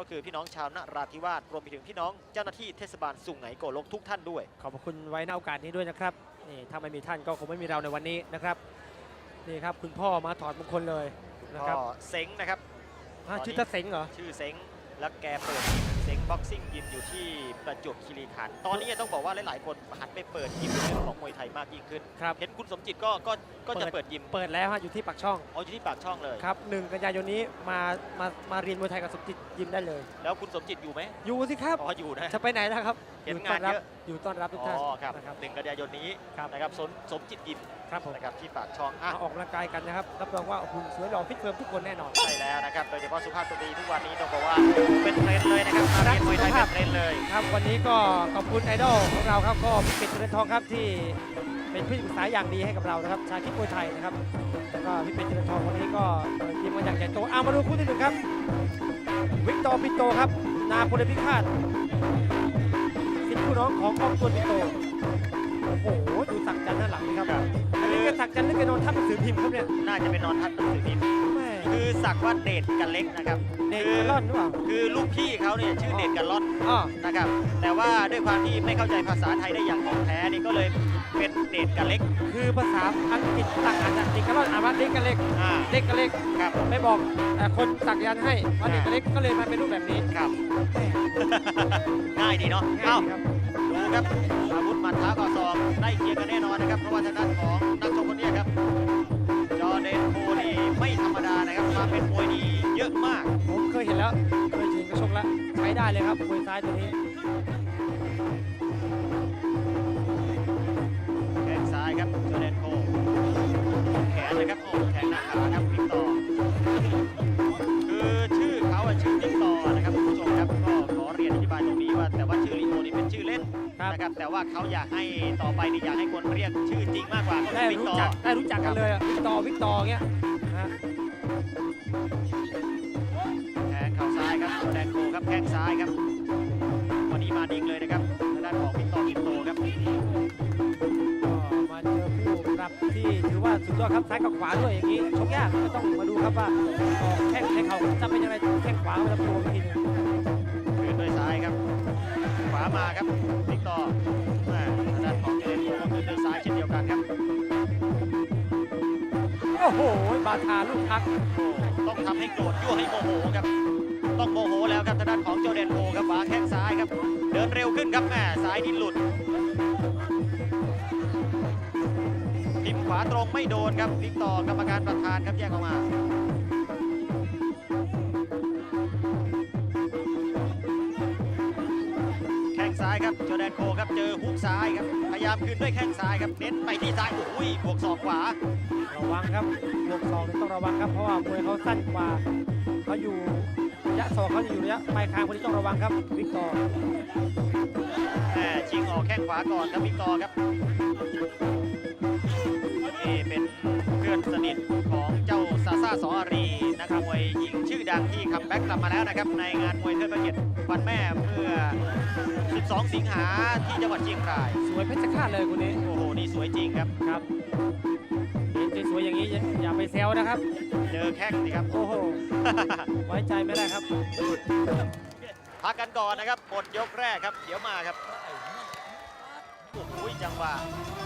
ก็คือพี่น้องชาวนราธิวาสรวมไปถึงพี่น้องเจ้าหน้าที่เทศบาลสุไหงโกลกทุกท่านด้วย ขอบพระคุณไว้ในโอกาสนี้ด้วยนะครับนี่ถ้าไม่มีท่านก็คงไม่มีเราในวันนี้นะครับนี่ครับคุณพ่อมาถอดมงคลเลยนะครับก็เซ็งนะครับอะตอนนี้ชื่อตาเสงเหรอชื่อเซ็งแล้วแกเปิดเซ็งบ็อกซิ่งยิมอยู่ที่ประจวบคีรีขันธ์ตอนนี้ต้องบอกว่าหลาย ๆ คนหันไปเปิดยิมในเรื่องของมวยไทยมากยิ่งขึ้นครับเห็นคุณสมจิตก็ก็ก็จะเปิดยิมเปิดแล้วฮะอยู่ที่ปากช่องเอาอยู่ที่ปากช่องเลยครับหนึ่งกันยายนนี้มามามาเรียนมวยไทยกับสมจิต ยิมได้เลย แล้วคุณสมจิตอยู่ไหมอยู่สิครับ อ๋ออยู่นะ จะไปไหนนะครับ เห็นอยู่ต้อนงานรับเยอะ อยู่ต้อนรับทุกอ๋ท่านอครับนะครับหนึ่งกันยายนนี้ครับนะครับสมสมจิตยิมครับผมนะครับที่ปากช่องอะมาออกกำลังกายกันนะครับ รับรองว่าหุ่นสวยหล่อฟิตเฟิร์มทุกคนแน่นอน ใช่แล้วนะครับ โดยเฉพาะสุภาพสตรีทุกวันนี้ต้องบอกว่าเป็นเทรนด์เลยนะครับมาเรียนมวยไทยเป็นเทรนด์เลย ครับ วันนี้ก็ขอบคุณไอดอลของเราครับ ก็พี่เป็ดเจริญทองครับที่เป็นผู้ปรึกษาอย่างดีให้กับเรานะครับ ชาคิดมวยไทยนะครับ แล้วก็พี่เป็ดเจริญทองวันนี้ก็เปิดทีมมาอย่างใหญ่โต เอามาดูคู่ที่หนึ่งครับ วิกตอร์ปิโตครับ นาโปเลพิฆาตสิทธิ์ผู้น้องของกองตัวนปิโต โอ้โหดูสักจันทร์ด้านหลังนี่ครับอันนี้ก็สักจันทร์นึกแกนอนทับหนังสือพิมพ์ครับเนี่ยน่าจะเป็นนอนทัดหนังสือพิมพ์แม่คือสักว่าเดชกันเล็กนะครับเด็กคือกระล่อนหรือเปล่าคือลูกพี่เขาเนี่ยชื่อเดชกันล่อนอ๋อนะครับแต่ว่าด้วยความที่ไม่เข้าใจภาษาไทยได้อย่างถ่องแท้นี่ก็เลยเป็นเดชกันเล็ก คือภาษาอังกฤษต่างกันนะเด็กกระล่อนอ่านว่าเด็กกระเล็กอ่าเด็กกระเล็กครับไม่บอกแต่คนสักยันต์ให้วันนี้อ่าเล็กก็เลยมาเป็นรูปแบบนี้ครับ ง่ายดีเนาะง่าเอ้ายดีครับ ดูครับอาวุธหมัดเท้าก็สอบได้เคียงกันแน่นอนนะครับ เพราะว่าทางด้านของนักชกคนเนี้ยครับ จอร์เดนโคนี่ไม่ธรรมดานะครับมาเป็นมวยดีเยอะมาก ผมเคยเห็นแล้วเคยชินกระชกแล้วใช้ได้เลยครับมวยซ้ายตัวนี้ แต่ว่าเขาอยากให้ต่อไปนี่อยากให้คนเรียกชื่อจริงมากกว่าก็ได้คือวิกรู้ตอจักร์ได้รู้จักกันเลยอะวิกตอร์วิกตอร์เงี้ยนะฮะแทงเข่าซ้ายครับจอร์แดนโคครับแข้งซ้ายครับ วันนี้มานิ่งเลยนะครับทางด้านของวิกตอร์วิกโตครับก็มาเจอคู่ปรับที่ถือว่าสุดยอดครับซ้ายกับขวาด้วยอย่างนี้ชกยากก็ต้องมาดูครับว่าออกแข้งแข้งเข่าจะเป็นยังไงแข้งขวามันจะโดนทีนึง มาครับวิกตอร์แม่ทางด้านของเจเดนโคก็คืนด้วยซ้ายเช่นเดียวกันครับ โอ้โห บาทาลูกพักโอ้ต้องทำให้โกรธยั่วให้โมโหครับ ต้องโมโหแล้วครับทางด้านของโจเดนโคครับขวาแข้งซ้ายครับ เดินเร็วขึ้นครับแม่ซ้ายนี่หลุดทิมขวาตรงไม่โดนครับวิกตอร์กรรมการประธานครับแยกออกมา ซ้ายครับโจแดนโคครับเจอฮุกซ้ายครับพยายามคืนด้วยแข้งซ้ายครับเน้นไปที่ซ้ายโอ้ยบวกศอกขวา ระวังครับบวกสองนี่ต้องระวังครับเพราะว่ามวยเขาสั้นกว่าเขาอยู่ระยะสองเขาจะอยู่ระยะปลายคางคนนี้ต้องระวังครับวิกตอร์แหม่ชิงออกแข้งขวาก่อนครับวิกตอร์ครับนี่เป็นเพื่อนสนิทของเจ้าซาซาสออารีนักมวยหญิง ชื่อดังที่คัมแบ็กกลับมาแล้วนะครับในงานมวยเทิดพระเกียรติวันแม่เมื่อ 12 สิงหาที่จังหวัดเชียงราย สวยเพชรฆาตเลยคนนี้โอ้โห นี่สวยจริงครับ ครับเห็นสวยๆอย่างนี้อย่าอย่าไปแซวนะครับ เจอแข้งสิครับ โอ้โห ไว้ใจไม่ได้ครับ พักกันก่อนนะครับหมดยกแรกครับ เดี๋ยวมาครับ โอ้โหจังหวะหลุด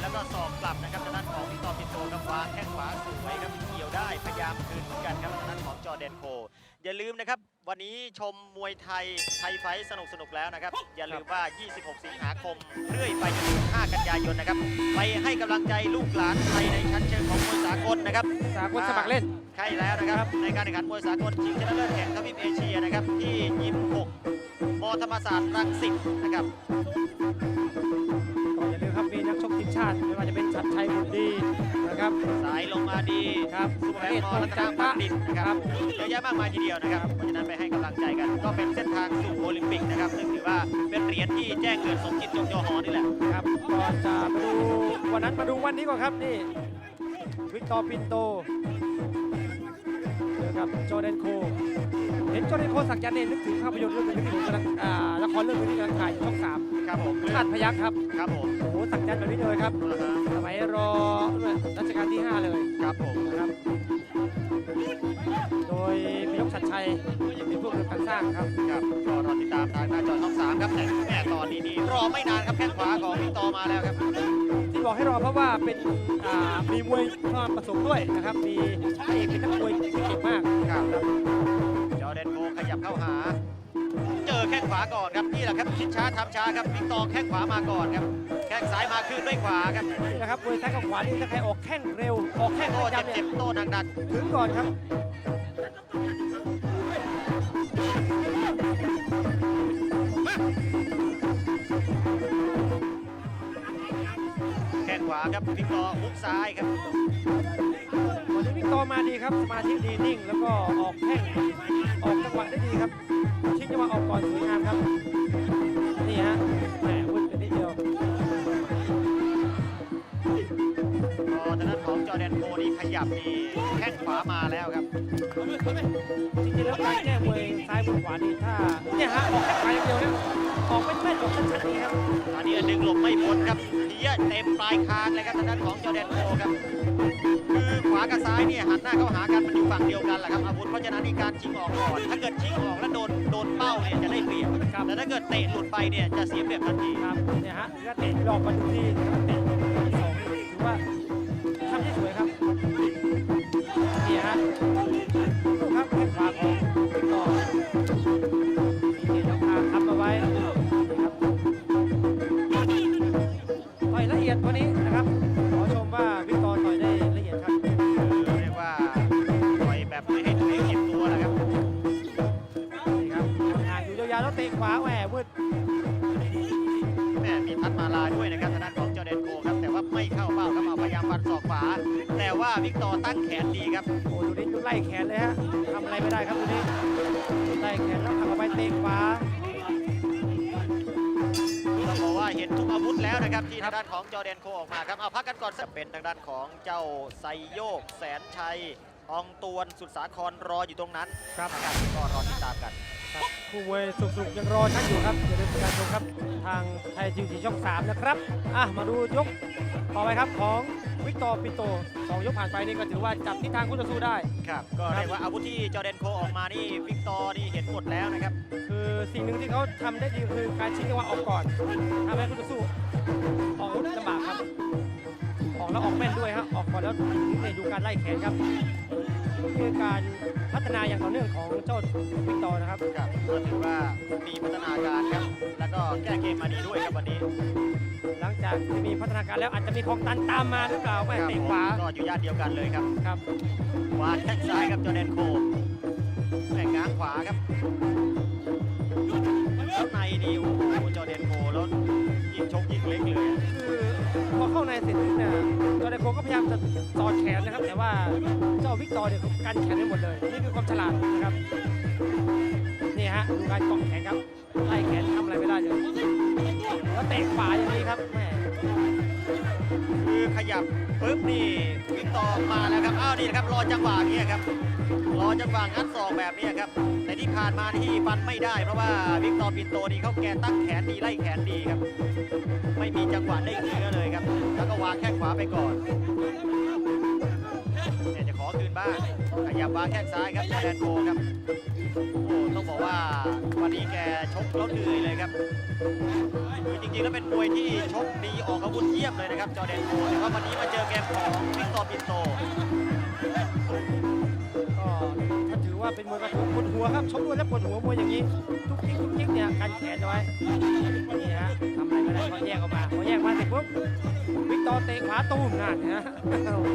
แล้วก็สอกกลับนะครับทางด้านของวิกตอร์ปิโตครับวางแข้งขวาสวยครับเกี่ยวได้พยายามคืนเหมือนกันครับทางด้านของจอร์แดนโค อย่าลืมนะครับ วันนี้ชมมวยไทยไทยไฟท์สนุกสนุกๆแล้วนะครับ อย่าลืมว่า 26 สิงหาคมเรื่อยไปจนถึง 5 กันยายนนะครับ ไปให้กำลังใจลูกหลานไทยในชั้นเชิงของมวยสากลนะครับสากลสมัครเล่นใช่แล้วนะครับ ในการแข่งขันมวยสากลชิงชนะเลิศแห่งทวีปเอเชียนะครับที่ยิม6 มธรรมศาสตร์รังสิตนะครับก็อย่าลืมครับมีนักชกทีมชาติไม่ว่าจะเป็นชัดชัยบุตรดีนะครับสายลงมาดีครับสุภแพงมอรัตนบัณฑิตนะครับเยอะแยะมากมายทีเดียวนะครับเพราะฉะนั้นไปให้กำลังใจกัน ก็เป็นเส้นทางสู่โอลิมปิกนะครับซึ่งถือว่าเป็นเหรียญที่แจ้งเกิดสมจิตจงโยหอนี่แหละครับก่อนจะมาดูวันนั้นมาดูวันนี้ก่อนครับนี่วิกตอร์ปินโตเจอกับจอร์แดนโค เห็นจอร์แดนโคสักยันต์เนี่ยนึกถึงภาพยนตร์เรื่องหนึงที่ผมกำลังอ่าละครเรื่องหนึงที่กำลังถ่ายอยู่ช่องสามครับผมชาติพยัคฆ์ครับครับผมโอ้โหสักยันต์แบบนี้เลยครับอ่าฮะสมัยรอรัชกาลที่5เลยครับผมนะครับ โดยพิยกชัดชัยเป็นผู้กำกับการสร้างครับ ครับก็รอติดตามทางหน้าจอช่องสามครับแต่แม่ตอนนี้นี่รอไม่นานครับแข้งขวาของวิกตอร์มาแล้วครับที่บอกให้รอเพราะว่าเป็นอ่ามีมวยมาผสมด้วยนะครับ มีพระเอกเป็นนักมวยที่เก่งมาก ครับจ อร์แดนโกขยับเข้าหา เจอแข้งขวาก่อนครับนี่แหละครับคิดช้าทำช้าครับวิกตอร์แข้งขวามาก่อนครับแข้งซ้ายมาคืนด้วยขวาครับนี่แหละครับมวยซ้ายกับขวานี่ถ้าใครออกแข้งเร็วออกแข้งโต้ระยำเนี่เจ็ยบๆโต้หนักถึงก่อนครับๆแข้งขวาครับวิกตอร์ฮุกซ้ายครับ วันนี้วิกตอร์มาดีครับสมาธิดีนิ่ง แล้วก็ออกแข้งออกจังหวะได้ดีครับชิงจังหวะออกก่อนสวยงามครับนี่ฮะแหมวุ้นกันนิดเดียวพอทางด้านของจอร์แดนโกนี่ขยับนี่แข้งขวามาแล้วครับจริงๆแล้วการแก้มวยซ้ายบนขวานี่ถ้าเนี่ยฮะออกแข้งขวาอย่างเดียวเนี่ยออกไม่แม่นออกชัดๆนี่ครับตอนนี้ดึงหลบไม่พ้นครับเพี้ยเต็มปลายคางเลยครับทางด้านของจอร์แดนโกครับคือขวา กับซ้ายเนี่ยหันหน้าเข้าหากันมันอยู่ฝั่งเดียวกันแหละครับอาวุธเพราะฉะนั้นในการชิงออกก่อนถ้าเกิดชิงออกแล้วโดนโดนเป้าเนี่ยจะได้เปรียบแต่ถ้าเกิดเตะหลุดไปเนี่ยจะเสียเปรียบทันทีครับเนี่ยฮะถ้าเตะหลอกมาดูที่เตะสองถือว่าทำได้สวยครับนี่ฮะครับแข้งขวาของวิกตอ ว่าวิกตอร์ตั้งแขนดีครับ โอ้ดูนี่ดูไล่แขนเลยฮะทำอะไรไม่ได้ครับดูนี่ไล่แขนแล้วทำเอาไปเตะขวาต้องบอกว่าเห็นทุกอาวุธแล้วนะครับที่ทางด้านของจอร์แดนโคออกมาครับเอาพักกันก่อนจะเป็นทางด้านของเจ้าไซโยกแสนชัย อองตวนสุดสาครรออยู่ตรงนั้นครับนะครับก็รอติดตามกัน ครับคู่มวยสุกๆยังรอท่านอยู่ครับอย่าลืมการชมครับทางไทยทีวีช่อง 3 นะครับอะมาดูยกต่อไปครับของวิกตอร์ปิโตสองยกผ่านไปนี่ก็ถือว่าจับทิศทางคู่ต่อสู้ได้ ครับ ก็เรียกว่าอาวุธที่จอร์แดนโคออกมานี่วิกตอร์นี่เห็นหมดแล้วนะครับ คือสิ่งหนึ่งที่เขาทำได้ดีคือการชิงจังหวะออกก่อนทำให้คู่ต่อสู้ออกอาวุธลำบากครับ ออกแล้วออกแม่นด้วยครับออกก่อนแล้วนี่ดูการไล่แขนครับนี่คือการ พัฒนาอย่างต่อเนื่องของเจ้าวิกตอร์นะครับครับก็ถือว่ามีพัฒนาการครับ แล้วก็แก้เกมมาดีด้วยครับวันนี้หลังจากที่มีพัฒนาการแล้วอาจจะมีของตันตามมาหรือเปล่าแม่ครับเตะขวาก็อยู่ย่านเดียวกันเลยครับครับขวาแข้งซ้ายครับจอร์แดนโคแข่งง้างขวาครับแล้วในนี่โอ้โหจอร์แดนโคแล้วยิงชกยิงเล็กเลยอะคือ พอเข้าในเสร็จปุ๊บเนี่ยจอร์แดโคก็พยายามจะสอดแขนนะครับ แต่ว่าเจ้าวิกตอร์เนี่ยกันแขนได้หมดเลย นี่คือความฉลาดนะครับ นี่ฮะดูการเกาะแขนครับไล่แขนทำอะไรไม่ได้เลยแล้วเตะขวาอย่างนี้ครับแม่ ขยับปึ๊บนี่วิกตอร์มาแล้วครับ อ้าวนี่นะครับรอจังหวะนี้ครับ รอจังหวะงัดศอกแบบนี้ครับ แต่ที่ผ่านมาที่ฟันไม่ได้ เพราะว่าวิกตอร์ปินโตนี่เขาแกตั้งแขนดีไล่แขนดีครับ ไม่มีจังหวะได้เนื้อเลยครับ แล้วก็วางแข้งขวาไปก่อน บ้างขยับวางแข้งซ้ายครับจอแดนโคครับโอ้ต้องบอกว่าวันนี้แกชกแล้วเหนื่อยเลยครับคือจริงๆแล้วเป็นมวยที่ชกดีออกอาวุธเยี่ยมเลยนะครับจอแดนโคแต่ว่าวันนี้มาเจอเกมของวิกตอร์ปินโตก็ถือว่าเป็นมวยกระทุกปวดหัวครับชกด้วยแล้วปวดหัวมวยอย่างนี้ทุกทิกทุกทิกเนี่ยกันแขนเอาไว้นี่ฮะทำอะไรไม่ได้พอแยกออกมาพอแยกมาเสร็จปุ๊บ วิกตอร์เตะขวาตูมนั่นนะฮะอาวุ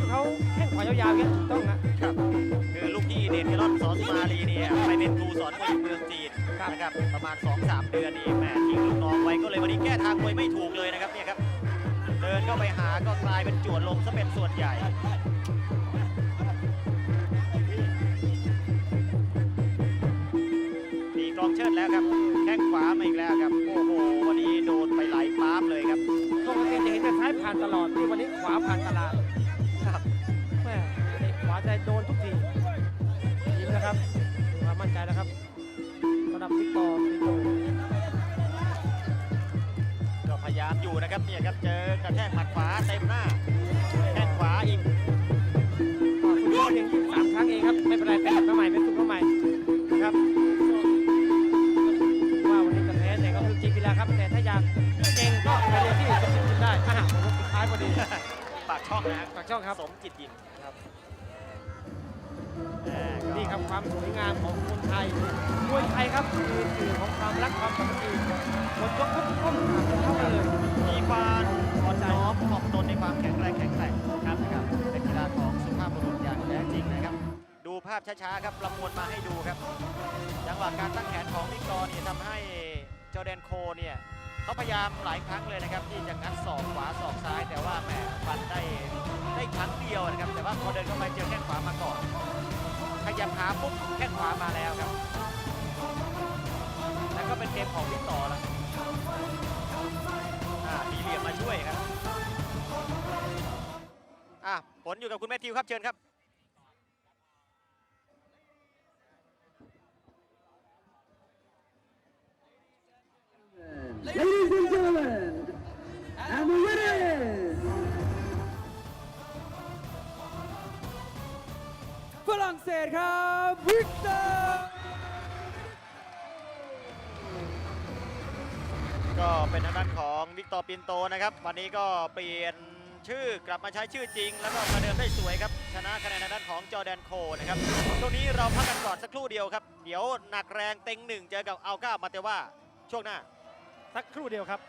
ธเขาแข้งขวายาวๆอย่างเงี้ยถูกต้องนะครับคือลูกพี่เดนเกลอนสอนสุมาลีเนี่ยไปเป็นครูสอนมวยอยู่เมืองจีนนะครับประมาณ 2-3 เดือนนี่แหมทิ้งลูกน้องไว้ก็เลยวันนี้แก้ทางมวยไม่ถูกเลยนะครับเนี่ยครับเดินเข้าไปหาก็กลายเป็นจวดลมซะเป็นส่วนใหญ่ตีกลองเชิดแล้วครับ แข้งขวามาอีกแล้วครับ ผ่านตลอดนี่วันนี้ขวาผ่านตลาดครับแม่เตะขวาใจโดนทุกทียิ้มนะครับมีความมั่นใจแล้วครับสำหรับวิกตอร์วิกตอร์ก็พยายามอยู่นะครับเนี่ยครับเจอกระแทกหมัดขวาเต็มหน้าแข้งขวาอีกเพียง23ครั้งเองครับไม่เป็นไรเป็นแบบมาใหม่เป็น ท้ายพอดี ปากช่องนะฝากช่องครับ สมจิตยินครับแหม่ก็นี่ครับความสวยงามของคนไทยมวยไทยครับคือสื่อของความรักความสามัคคีหมดยกทุกก้มเข้ากันเลยมีความอ่อนน้อมถ่อมตนในความแข็งแรงแข็งแกร่งครับนะครับ เป็นกีฬาของสุภาพบุรุษอย่างแท้จริงนะครับ ดูภาพช้าๆครับประมวลมาให้ดูครับ จังหวะการตั้งแขนของวิกตอร์เนี่ยทำให้จอร์แดนโคเนี่ย เขาพยายามหลายครั้งเลยนะครับ ที่จะงัดศอกขวาศอกซ้ายแต่ว่าแหมฟันได้ได้ครั้งเดียวนะครับ แต่ว่าพอเดินเข้าไปเจอแข้งขวามาก่อนขยับขาปุ๊บแข้งขวามาแล้วครับ แล้วก็เป็นเกมของวิกตอแล้วอ่ามีเหลี่ยมมาช่วยครับอะผลอยู่กับคุณแมทธิวครับเชิญครับ Ladies and gentlemen, and the winner is ฝรั่งเศสครับวิกเตอร์ก็เป็นทางด้านของวิกตอร์ปินโตนะครับ วันนี้ก็เปลี่ยนชื่อกลับมาใช้ชื่อจริง แล้วก็มาเดินได้สวยครับ ชนะคะแนนทางด้านของจอร์แดนโคนะครับตรงนี้เราพักกันก่อนสักครู่เดียวครับ เดี๋ยวหนักแรงเต็งหนึ่งเจอกับอัลก้ามาเตว่าช่วงหน้า สักครู่เดียวครับ